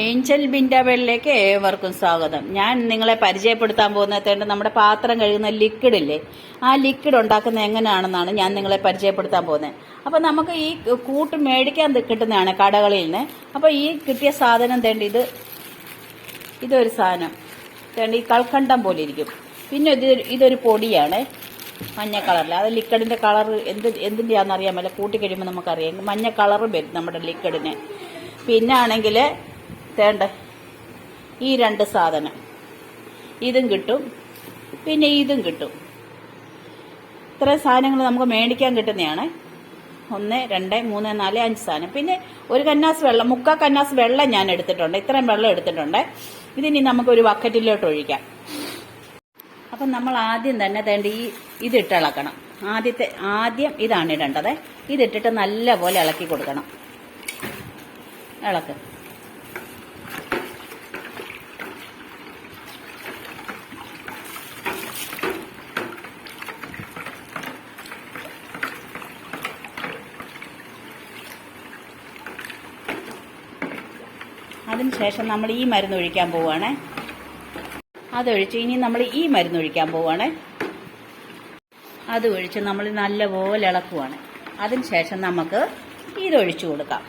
Angel ബിൻഡാബേളിലേക്ക് ഏവർക്കും സ്വാഗതം. ഞാൻ നിങ്ങളെ പരിചയപ്പെടുത്താൻ പോകുന്നത് നമ്മുടെ പാത്രം കഴുകുന്ന ലിക്വിഡ് ഇല്ലേ? ആ ലിക്വിഡ് ഉണ്ടാക്കുന്ന എങ്ങനെയാണെന്നാണ് ഞാൻ നിങ്ങളെ പരിചയപ്പെടുത്താൻ പോകുന്നത്. അപ്പോൾ നമുക്ക് ഈ കൂട്ട് മേടിക്കാൻ കിട്ടുന്നതാണ് കടകളിൽ നിന്ന്. അപ്പോൾ ഈ കിട്ടിയ സാധനം തേണ്ട ഇത് ഇതൊരു സാധനം. തേണ്ട ഈ കൽക്കണ്ടം പോലെ ഇരിക്കും. പിന്നെ ഇത് ഇതൊരു പൊടിയാണ്. മഞ്ഞ കളറിൽ അത് ലിക്വിഡിന്റെ കളർ എന്ത് എന്തിന്റെയാണെന്ന് അറിയാൻ പറ്റില്ല കൂട്ടി കഴിയുമ്പോൾ നമുക്കറിയാം. മഞ്ഞ കളർ വരും നമ്മുടെ ലിക്വിഡിന്. പിന്നെ ആണെങ്കിൽ തേണ്ട? ഈ രണ്ട് സാധനം. ഇതും കിട്ടും. പിന്നെ ഇതും കിട്ടും. ഇത്ര സാധനങ്ങൾ നമുക്ക് മേടിക്കാൻ കിട്ടുന്നതാണ്. ഒന്ന് രണ്ട് മൂന്ന് നാല് അഞ്ച് സാധനം. പിന്നെ ഒരു കന്നാസ് വെള്ളം മുക്കാ കന്നാസ് വെള്ളം ഞാൻ എടുത്തിട്ടുണ്ട്. ഇത്രയും വെള്ളം എടുത്തിട്ടുണ്ട്. ഇതിനി നമുക്ക് ഒരു ബക്കറ്റിലോട്ട് ഒഴിക്കാം. അപ്പം നമ്മൾ ആദ്യം തന്നെ തേണ്ട ഈ ഇതിട്ട് ഇളക്കണം ആദ്യത്തെ ആദ്യം ഇതാണ് ഇടേണ്ടത്. ഇതിട്ടിട്ട് നല്ലപോലെ ഇളക്കി കൊടുക്കണം. ഇളക്ക്. അതിനുശേഷം നമ്മൾ ഈ മരുന്ന് ഒഴിക്കാൻ പോവുകയാണേ അതൊഴിച്ച് ഇനി നമ്മൾ ഈ മരുന്ന് ഒഴിക്കാൻ പോവുകയാണേ അത് ഒഴിച്ച് നമ്മൾ നല്ലപോലെ ഇളക്കുവാണ്. അതിനുശേഷം നമുക്ക് ഇതൊഴിച്ചു കൊടുക്കാം.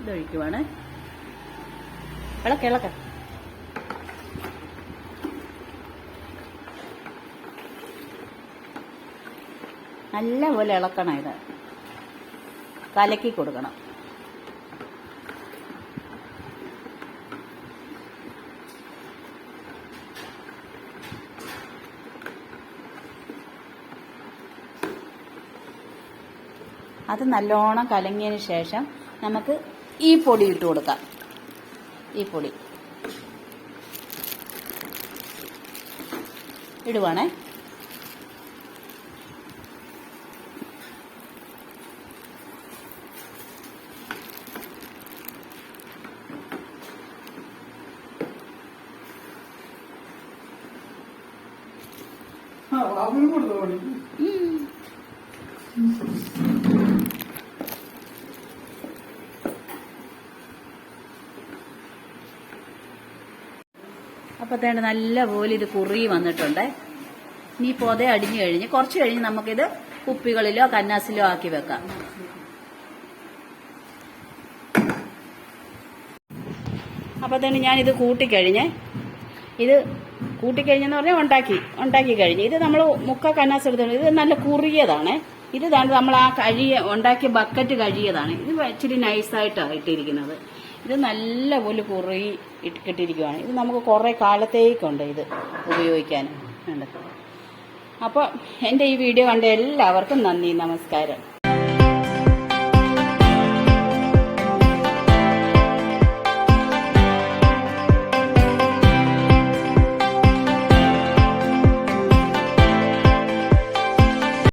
ഇതൊഴിക്കുവാണ്. ഇളക്ക ഇളക്ക. നല്ലപോലെ ഇളക്കണം ഇത്. കലക്കി കൊടുക്കണം. അത് നല്ലോണം കലങ്ങിയതിന് ശേഷം നമുക്ക് ഈ പൊടി ഇട്ട് കൊടുക്കാം. ഈ പൊടി. ഇടുവാണേ. അവനും പണി. അപ്പത്തേണ്ട നല്ലപോലെ ഇത് കുറി വന്നിട്ടുണ്ട് ഇനി പൊത അടിഞ്ഞു കഴിഞ്ഞ് കുറച്ച് കഴിഞ്ഞ് നമുക്കിത് കുപ്പികളിലോ കന്നാസിലോ ആക്കി വെക്കാം അപ്പത്തേണ് ഞാനിത് കൂട്ടിക്കഴിഞ്ഞ് ഇത് കൂട്ടിക്കഴിഞ്ഞെന്ന് പറഞ്ഞാൽ ഉണ്ടാക്കി ഉണ്ടാക്കി കഴിഞ്ഞ്. ഇത് നമ്മൾ മുക്ക കന്നാസ് എടുത്തോണ്ട് ഇത് നല്ല കുറിയതാണ് ഇത് ദാണ്ട് നമ്മൾ ആ കഴിയ ഉണ്ടാക്കിയ ബക്കറ്റ് കഴിയതാണ് ഇത് ഇച്ചിരി നൈസായിട്ടാണ് ഇട്ടിരിക്കുന്നത്. ഇത് നല്ല പോലെ കുറി ഇട്ടിട്ടിരിക്കുവാണ് ഇത് നമുക്ക് കുറേ കാലത്തേക്കുണ്ട് ഇത് ഉപയോഗിക്കാൻ. അപ്പോൾ എന്റെ ഈ വീഡിയോ കണ്ട എല്ലാവർക്കും നന്ദി നമസ്കാരം.